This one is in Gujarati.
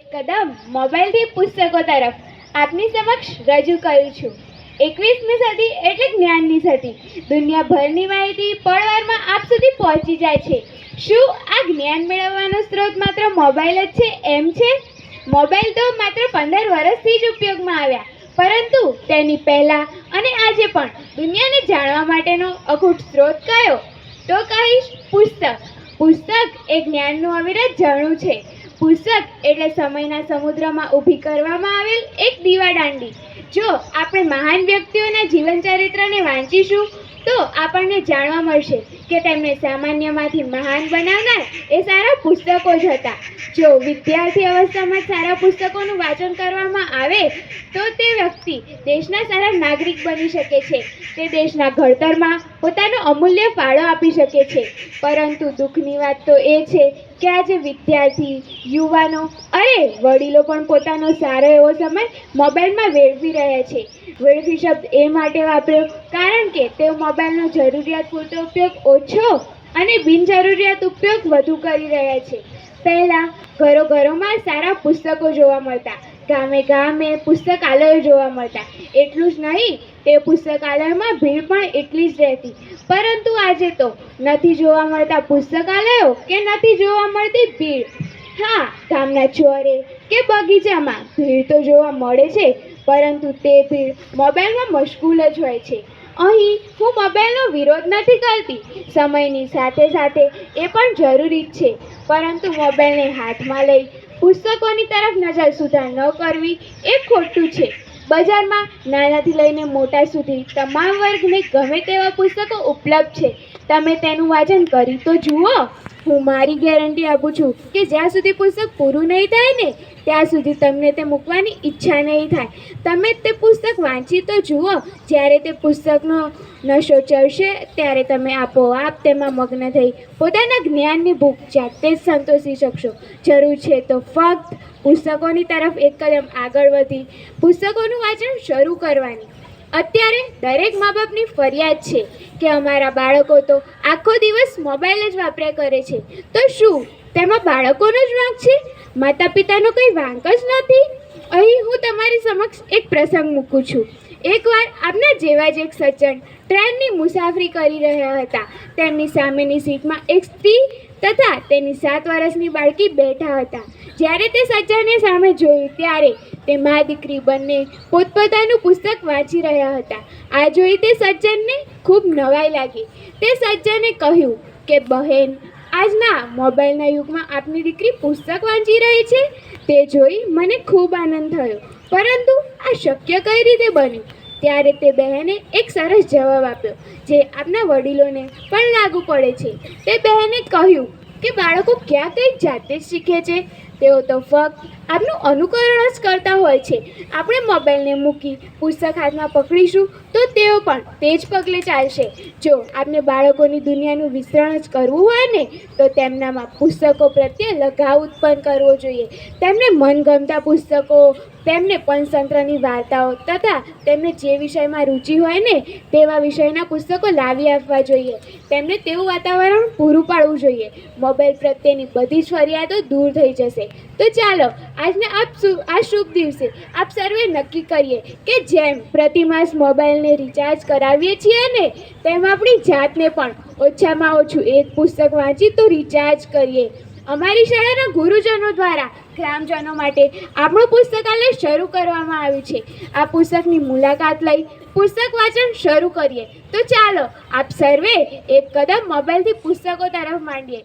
એક કદમ મોબાઈલથી પુસ્તકો તરફ. આપની સમક્ષ રજૂ કરું છું. એકવીસમી સદી એટલે જ્ઞાનની સદી. દુનિયાભરની માહિતી પળવારમાં આપ સુધી પહોંચી જાય છે. શું આ જ્ઞાન મેળવવાનો સ્ત્રોત માત્ર મોબાઈલ જ છે એમ છે? મોબાઈલ તો માત્ર પંદર વર્ષથી જ ઉપયોગમાં આવ્યા. પરંતુ તેની પહેલાં અને આજે પણ દુનિયાને જાણવા માટેનો અખૂટ સ્ત્રોત કયો? તો કહીશ પુસ્તક. પુસ્તક એ જ્ઞાનનું અવિરત ઝરણું છે. પુસ્તક એટલે સમયના સમુદ્રમાં ઊભી કરવામાં આવેલ એક દીવાદાંડી. જો આપણે મહાન વ્યક્તિઓના જીવન ચરિત્રને વાંચીશું, તો આપણને જાણવા મળશે કે તેમને સામાન્યમાંથી મહાન બનાવનાર એ સારા પુસ્તકો જ હતા. જો વિદ્યાર્થી અવસ્થામાં સારા પુસ્તકોનું વાંચન કરવામાં આવે, તો તે વ્યક્તિ દેશના સારા નાગરિક બની શકે છે. તે દેશના ઘડતરમાં પોતાનો અમૂલ્ય ફાળો આપી શકે છે. પરંતુ દુઃખની વાત તો એ છે કે આજે વિદ્યાર્થી, યુવાનો અરે વડીલો પણ પોતાનો સારો એવો સમય મોબાઈલમાં વેડફી રહ્યા છે. વેડફી શબ્દ એ માટે વાપર્યો કારણ કે તેઓ મોબાઈલનો જરૂરિયાત પૂરતો ઉપયોગ ઓછો અને બિનજરૂરિયાત ઉપયોગ વધુ કરી રહ્યા છે. પહેલાં ઘરો ઘરોમાં સારા પુસ્તકો જોવા મળતા. ગામે ગામે પુસ્તકાલયો જોવા મળતા. એટલું જ નહીં, તે પુસ્તકાલયમાં ભીડ પણ એટલી જ રહેતી. પરંતુ આજે તો નથી જોવા મળતા પુસ્તકાલયો કે નથી જોવા મળતી ભીડ? હા, ગામના ચોરે કે બગીચામાં ભીડ તો જોવા મળે છે, પરંતુ તે ભીડ મોબાઈલમાં મશગુલ જ હોય છે. અહીં હું મોબાઈલનો વિરોધ નથી કરતી. સમયની સાથે સાથે એ પણ જરૂરી જ છે. પરંતુ મોબાઈલને હાથમાં લઈ પુસ્તકોની તરફ નજર સુધાર ન કરવી એ ખોટું છે. બજારમાં નાનાથી લઈને મોટા સુધી તમામ વર્ગને ગમે તેવા પુસ્તકો ઉપલબ્ધ છે. તમે તેનું વાંચન કરી તો જુઓ. હું મારી ગેરંટી આપું છું કે જ્યાં સુધી પુસ્તક પૂરું નહીં થાય ને, ત્યાં સુધી તમને તે મૂકવાની ઈચ્છા નહીં થાય. તમે તે પુસ્તક વાંચી તો જુઓ, જ્યારે તે પુસ્તકનો નશો ચડશે, ત્યારે તમે આપોઆપ તેમાં મગ્ન થઈ પોતાના જ્ઞાનની ભૂખ જાતે જ સંતોષી શકશો. જરૂર છે તો ફક્ત પુસ્તકોની તરફ એક કદમ આગળ વધી. પુસ્તકોનું વાંચન શરૂ કરવાની. અત્યારે દરેક મા બાપની ફરિયાદ છે. કે અમારા બાળકો તો આખો દિવસ મોબાઈલ જ વાપર્યા કરે છે. તો શું? તેમાં બાળકોનો જ વાંક છે? માતા પિતાનો કંઈ વાંક જ નથી? અહીં હું તમારી સમક્ષ એક પ્રસંગ મૂકું છું. એકવાર આપના જેવા જ એક સજ્જન ટ્રેનની મુસાફરી કરી રહ્યા હતા. તેમની સામેની સીટમાં એક સ્ત્રી તથા તેની સાત વર્ષની બાળકી બેઠા હતા. જ્યારે તે સજ્જાને સામે જોયું, ત્યારે તે મા દીકરી બંને પોતપોતાનું પુસ્તક વાંચી રહ્યા હતા. આ જોઈ તે સજ્જનને ખૂબ નવાઈ લાગી. તે સજ્જને કહ્યું કે, બહેન, આજના મોબાઈલના યુગમાં આપની દીકરી પુસ્તક વાંચી રહી છે. તે જોઈ મને ખૂબ આનંદ થયો. પરંતુ આ શક્ય કઈ રીતે બન્યું? ત્યારે તે બહેને એક સરસ જવાબ આપ્યો, જે આપના વડીલોને પણ લાગુ પડે છે. તે બહેને કહ્યું કે, બાળકો ક્યાં કંઈક જાતે જ શીખે છે. તેઓ તો ફક્ત આપનું અનુકરણ જ કરતા હોય છે. આપણે મોબાઈલને મૂકી પુસ્તક હાથમાં પકડીશું તો તેઓ પણ તે જ પગલે ચાલશે. જો આપણે બાળકોની દુનિયાનું વિસ્તરણ જ કરવું હોય ને, તો તેમનામાં પુસ્તકો પ્રત્યે લગાવ ઉત્પન્ન કરવો જોઈએ. તેમને મનગમતા પુસ્તકો તેમને પંચતંત્રની વાર્તાઓ તથા તેમને જે વિષયમાં રુચિ હોય ને, તેવા વિષયના પુસ્તકો લાવી આપવા જોઈએ. તેમને તેવું વાતાવરણ પૂરું પાડવું જોઈએ. મોબાઈલ પ્રત્યેની બધી જ ફરિયાદો દૂર થઈ જશે. તો ચાલો, આજના આપ આ શુભ દિવસે આપ સર્વે નક્કી કરીએ કે જેમ પ્રતિમાસ મોબાઈલને રિચાર્જ કરાવીએ છીએ ને, તેમ આપણી જાતને પણ ઓછામાં ઓછું એક પુસ્તક વાંચી તો રિચાર્જ કરીએ. અમારી શાળાના ગુરુજનો દ્વારા ગ્રામજનો માટે આપણું પુસ્તકાલય શરૂ કરવામાં આવ્યું છે. આ પુસ્તકની મુલાકાત લઈ પુસ્તક વાંચન શરૂ કરીએ. તો ચાલો આપ સર્વે એક કદમ મોબાઈલથી પુસ્તકો તરફ માંડીએ.